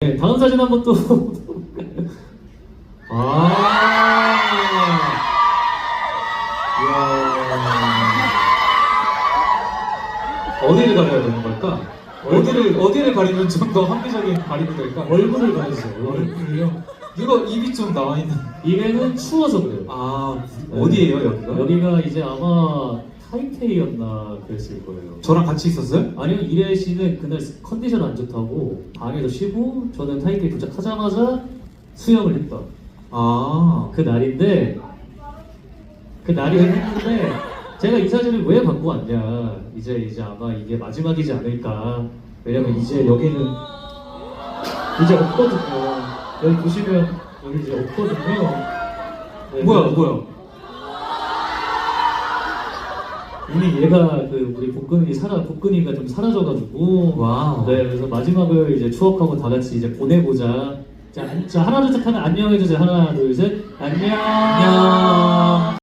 네, 다음 사진 한번 또. 아. 이야. 어디를 가려야 되는 걸까? 어디를 어디를 가리면 좀 더 합리적인 가림이 될까? 얼굴을 가려주세요. 얼굴이요? 이거 입이 좀 나와 있는. 입에는 추워서 그래요. 아, 어디예요 여기가? 여기가 이제 아마 타이페이였나 그랬을 거예요. 저랑 같이 있었어요? 아니요 이래 씨는 그날 컨디션 안 좋다고 방에서 쉬고 저는 타이페이 도착하자마자 수영을 했던 아, 그 날인데 그 날이 했는데 제가 이 사진을 왜 갖고 왔냐 이제 이제 아마 이게 마지막이지 않을까 왜냐면 이제 여기는 이제 없거든요 여기 보시면 여기 이제 없거든요 네, 뭐야, 뭐야? 이미 얘가 그 우리 복근이 사라 복근이가 좀 사라져가지고. 와우. 네 그래서 마지막을 이제 추억하고 다 같이 이제 보내보자. 자, 자 하나 둘셋 하면 안녕 해주세요. 하나 둘 셋. 안녕. 안녕.